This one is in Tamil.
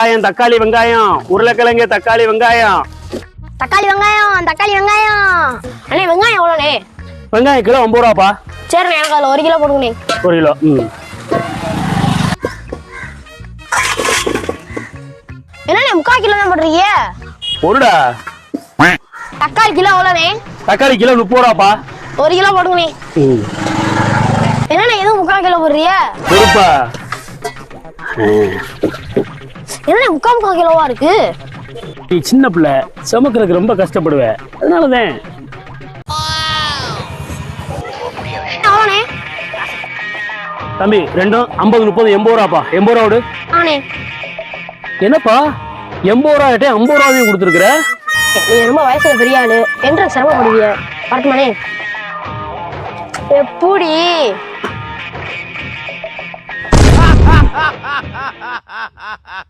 வெங்காயம் தக்காளி வெங்காயம் உருளைக்கிழங்கு தக்காளி வெங்காயம். தக்காளி வெங்காயம் தக்காளி வெங்காயம். அண்ணே வெங்காயம் எவ்வளோண்ணே? வெங்காயம் கிலோ ஐம்பது ரூபாப்பா. சரிண்ணே எனக்கு அதில் ஒரு கிலோ போடுங்கண்ணே. ஒரு கிலோ ம். என்னண்ணே முக்கால் கிலோ தான் போடுறீங்க? ஒருடா. தக்காளி கிலோ எவ்வளோண்ணே? தக்காளி கிலோ முப்பது ரூபாப்பா. ஒரு கிலோ போடுங்கண்ணே. ம். என்னண்ணே எதுவும் முக்கால் கிலோ போடுறீங்க? பொறுப்பா என்னண்ணே முக்கால் முக்கால் கிலோவா இருக்கு? நீ சின்ன பிள்ளை சமைக்கிறதுக்கு ரொம்ப கஷ்டப்படுவேன் அதனாலதான். தம்பி ரெண்டும் ஐம்பது முப்பது எண்பது ரூபாப்பா. எண்பது ரூபா விடு. என்னப்பா? எண்பது ரூபா ஆகிட்டே ஐம்பது ரூபாயும் கொடுத்துருக்குற? நீங்க ரொம்ப வயசுல பெரிய ஆளு. என்று சிரமப்படுவீங்க வரட்டுமாண்ணே. எப்படி